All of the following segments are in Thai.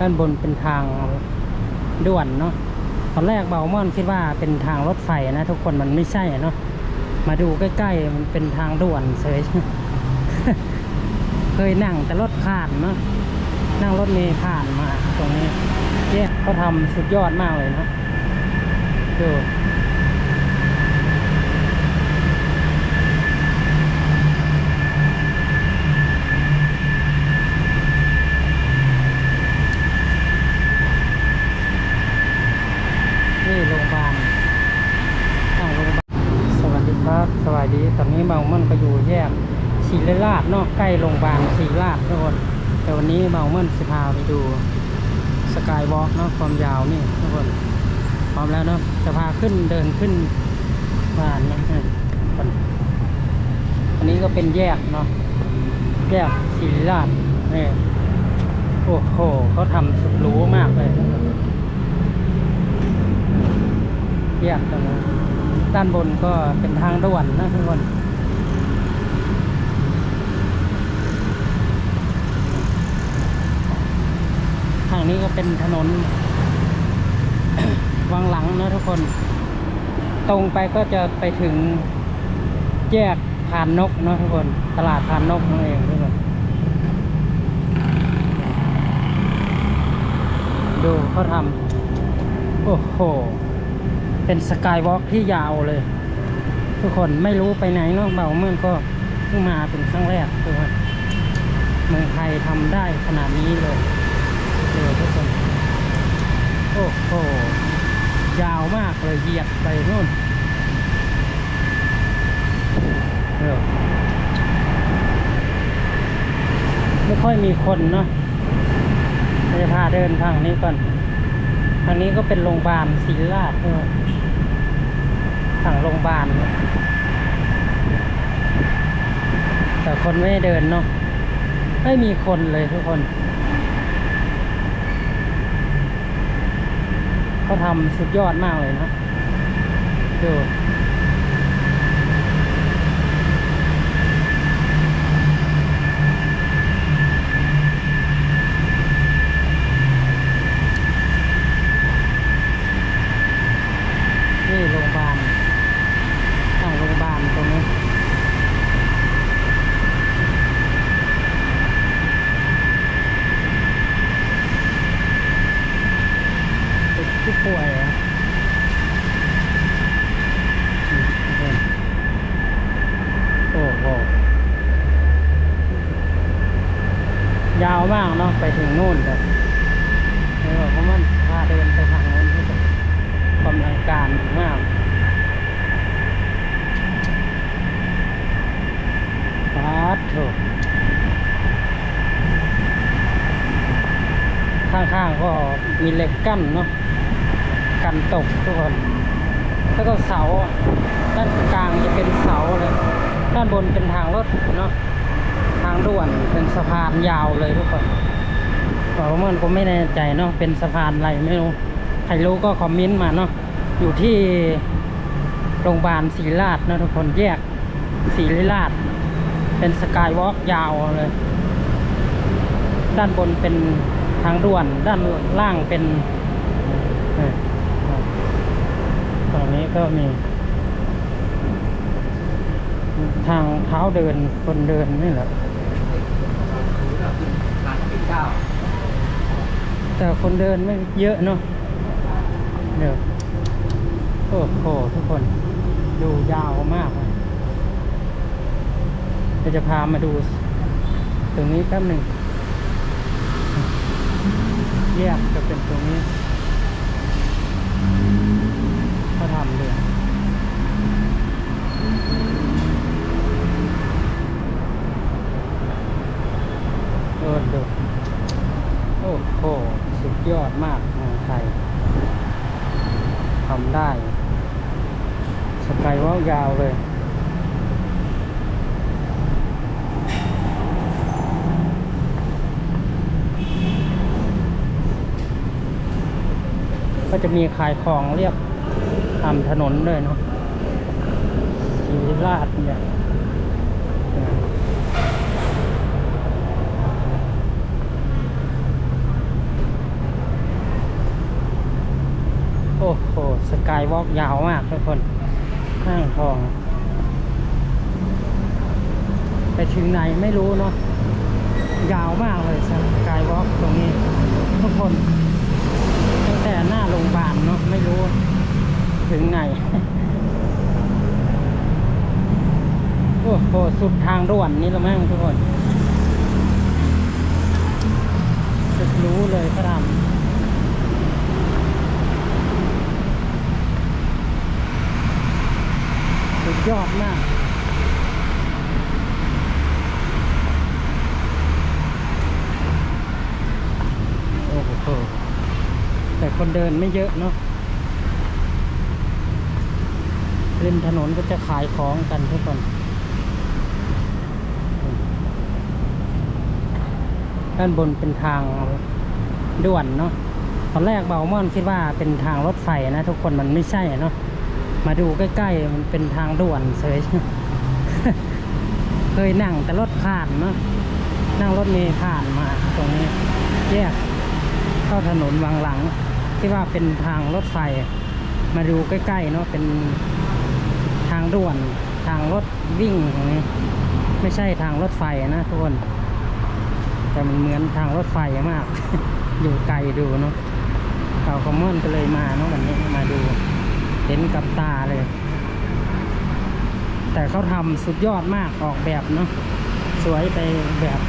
ด้านบนเป็นทางด่วนเนาะตอนแรกเบาม่อนคิดว่าเป็นทางรถไฟนะทุกคนมันไม่ใช่เนาะมาดูใกล้ๆมันเป็นทางด่วนเฉยเคยนั่งแต่รถผ่านเนาะนั่งรถเมล์ผ่านมาตรงนี้เนี่ยเขาทำสุดยอดมากเลยเนาะดูนี่โรงพยาบาลทางโรงพยาบาลสวัสดีครับ สวัสดี ตอนนี้เบามันก็อยู่แยก ศรีราชเนาะใกล้โรงพยาบาลศรีราชทุกคนแต่วันนี้เบาเมันสิพาไปดูสกายวอล์กเนาะความยาวนี่ทุกคนพร้อมแล้วเนาะจะพาขึ้นเดินขึ้นบ้านนะทุกคนอันนี้ก็เป็นแยกเนาะแยกศรีราชนี่โอ้โหเขาทำสุดรู้มากเลยทุกคนแยกตรงนี้ด้านบนก็เป็นทางด่วนนะทุกคน งนี้ก็เป็นถนน วังหลังนะทุกคน ตรงไปก็จะไปถึงแยกพานนกนะทุกคน ตลาดพานนกนั่นเองทุกคน ดูเขาทำโอ้โห เป็นสกายวอล์กที่ยาวเลย ทุกคนไม่รู้ไปไหนเนาะเบาเมื่อนก็เพิ่งมาเป็นครั้งแรกทุกคนเมืองไทยทำได้ขนาดนี้เลย เดี๋ยทุกคนโอ้โหยาวมากเลยเหยียดไปนู่นเดี๋ยวไม่ค่อยมีคนเนาะจะพาเดินทางนี้ก่อนทางนี้ก็เป็นโรงพยาบาลศรีราชด้วยทางโรงพยาบาลแต่คนไม่เดินเนาะไม่มีคนเลยทุกคน เขาทำสุดยอดมากเลยนะดูนี่โรงพยาบาลทางโรงพยาบาลตรงนี้ เป็น ผู้ป่วยออืมโอ้โห ยาวมากเนาะไปถึงนู่นเลยเลยบอกว่ามันพาเดินไปทางนู้นที่แบบความลังการมากฟาดโถข้างๆก็มีเหล็กกั้นเนาะันตกทุกคน แล้วก็เสา ด้านกลางจะเป็นเสาเลย ด้านบนเป็นทางรถเนาะ ทางด่วนเป็นสะพานยาวเลยทุกคนบอกว่ามันผมไม่แน่ใจเนาะ เป็นสะพานอะไรไม่รู้ ใครรู้ก็คอมเมนต์มาเนาะ อยู่ที่โรงพยาบาลศรีราชนะทุกคนแยกศรีราช เป็นสกายวอล์กยาวเลย ด้านบนเป็นทางด่วน ด้านล่างเป็นเอ่อตรงนี้ ก็มี ทางเท้าเดินคนเดินนี่แหละแต่คนเดินไม่เยอะเนาะเดี๋ยวโอ้โหทุกคน ดูยาวมากเลยเดี๋ยวจะพามาดู ตรงนี้แป๊บหนึ่งแยกจะเป็นตรงนี้ เขาทำเลยเออดูโอ้โห สุดยอดมากเมืองไทยทำได้ สกายว่ายาวเลยก็จะมีขายของเรียบ ตามถนนด้วยเนาะสีราดเนี่ยโอ้โห สกายวอล์กยาวมากทุกคนห้างทอง ไปถึงไหนไม่รู้เนาะ ยาวมากเลยสกายวอล์กตรงนี้ ทุกคน ตั้งแต่หน้าโรงพยาบาลเนาะ ไม่รู้ ถึงไหนโอ้โห สุดทางด่วนนี่และมั้งทุกคน สุดรู้เลยพระรามสุดยอดมากโอ้โหแต่คนเดินไม่เยอะเนาะ ริมถนนก็จะขายของกันทุกคน ด้านบนเป็นทางด่วนเนาะตอนแรกเบาม่อนคิดว่าเป็นทางรถไฟนะ ทุกคนมันไม่ใช่เนาะมาดูใกล้ๆมันเป็นทางด่วนเฉยเคยนั่งแต่รถผ่านเนาะนั่งรถเมล์ผ่านมาตรงนี้แยกเข้าถนนวังหลังที่ว่าเป็นทางรถไฟมาดูใกล้ๆเนาะเป็นางด่วนทางรถวิ่งตรงนี้ ไม่ใช่ทางรถไฟนะทุกคน แต่มันเหมือนทางรถไฟมาก อยู่ไกลดูเนาะเราคอมมอนก็เลยมาเนาะวันนี้มาดู เห็นกับตาเลย แต่เขาทำสุดยอดมากออกแบบเนาะสวยไปแบบ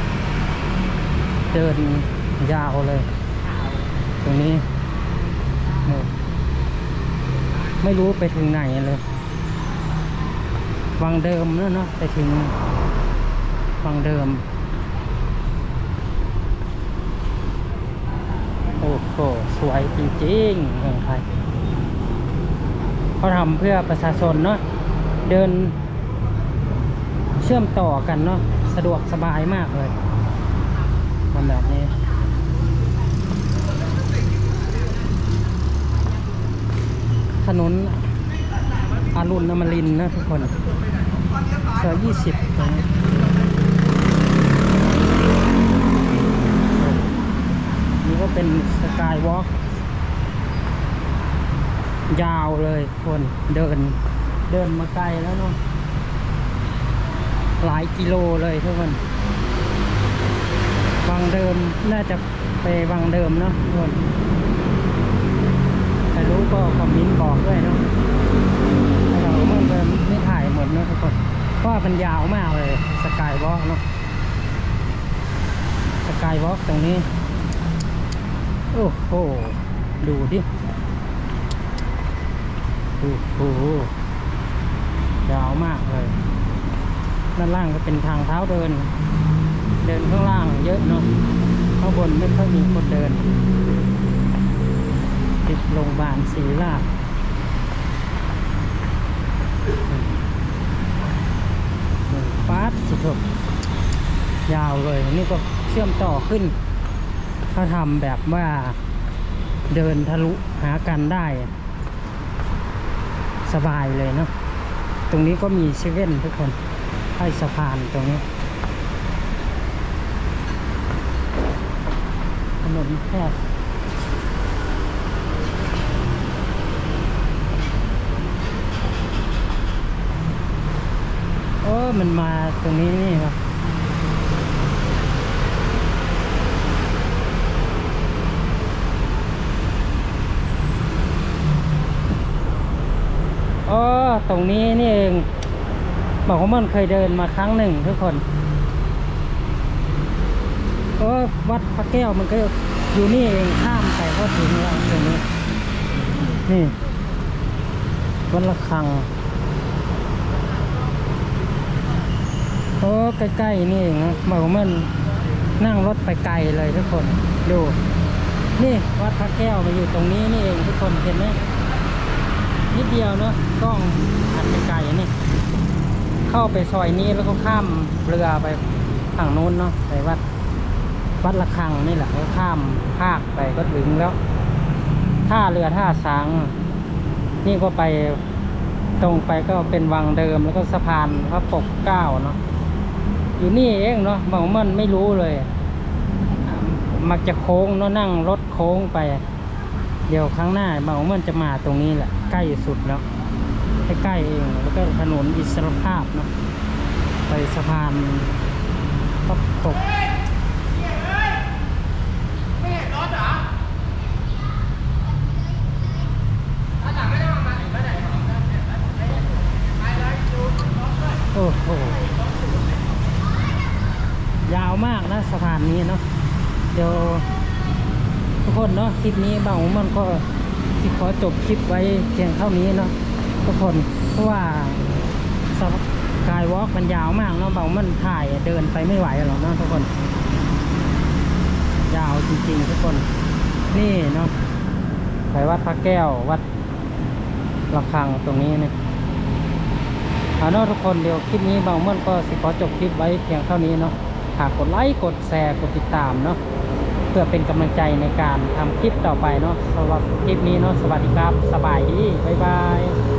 เดินยาวเลย ตรงนี้ ไม่รู้ไปถึงไหนเลย วังเดิมแล้วเนาะไปถึงวังเดิม โอ้โหสวยจริงๆเมืองไทยเขาทำเพื่อประชาชนเนาะเดินเชื่อมต่อกันเนาะสะดวกสบายมากเลยทำแบบนี้ถนน อารุณอมรินนะทุกคนซอยยี่สิบตรงนี้นี่ก็เป็นสกายวอล์กยาวเลยคนเดิน เดินมาไกลแล้วเนาะหลายกิโลเลยทุกคนวังเดิมน่าจะไปวังเดิมเนาะทุกคนใครรู้ก็คอมเมนต์บอกด้วยเนาะเราเมื่อเดิมไมนะทุกคนเพราะว่ามันยาวมากเลยสกายวอล์กเนาะสกายวอล์กตรงนี้ โอ้โห ดูดิ โอ้โห ยาวมากเลย ด้านล่างก็เป็นทางเท้าเดิน เดินข้างล่างเยอะเนาะข้างบนไม่ค่อยมีคนเดินติดโรงพยาบาลศรีราชฟาสสุดบ ยาวเลย นี่ก็เชื่อมต่อขึ้นเขาทำแบบว่าเดินทะลุหากันได้ สบายเลยเนาะตรงนี้ก็มีเซเว่นทุกคนใต้สะพานตรงนี้ถนนแคบโอ้มันมาตรงนี้นี่ครับโอ้ ตรงนี้นี่เองบอกว่ามันเคยเดินมาครั้งหนึ่งทุกคนเออวัดพระแก้วมันก็อยู่นี่เองข้ามไปก็ถึงแล้วตรงนี้นี่วัดละคังโอ้ใกล้ๆนี่เองนะบอกว่ามันนั่งรถไปไกลเลยทุกคนดูนี่วัดพระแก้วมาอยู่ตรงนี้นี่เองทุกคนเห็นไหม นิดเดียวเนาะกล้องอัดไกลนี่เข้าไปซอยนี้แล้วก็ข้ามเรือไปฝั่งนู้นเนาะไปวัดวัดละคังนี่แหละแล้วข้ามภาคไปก็ถึงแล้วท่าเรือท่าช้างนี่ก็ไปตรงไปก็เป็นวังเดิมแล้วก็สะพานพระปกเก้าเนาะอยู่นี่เองเนาะบางมันไม่รู้เลย มักจะโค้งเนาะนั่งรถโค้งไป เดี๋ยวครั้งหน้าบางมันจะมาตรงนี้แหละ ใกล้สุดแล้วใกล้ๆเองแล้วก็ถนนอิสรภาพเนาะไปสะพานก็ตกไม่เห็นรถเหรอถ้าหลังไม่ได้มาถึงไม่ไหนหรอกโอ้โหยาวมากนะสะพานนี้เนาะเดี๋ยว ทุกคนเนาะคลิปนี้บางมันก็สิขอจบคลิปไว้เพียงเท่านี้เนาะทุกคนเพราะว่าสกายวอล์กมันยาวมากเนาะบางมันถ่ายเดินไปไม่ไหวหรอกเนาะทุกคน ยาวจริงๆทุกคน นี่เนาะไปวัดพระแก้ววัดระฆังตรงนี้เนี่ยเอาเนาะทุกคนเดี๋ยวคลิปนี้บางเมื่อนก็สิขอจบคลิปไว้เพียงเท่านี้เนาะฝากกดไลค์กดแชร์กดติดตามเนาะ พื่อเป็นกำลังใจในการทำคลิปต่อไปเนาะสำหรับคลิปนี้เนาะสวัสดีครับ สบายดี บ๊ายบาย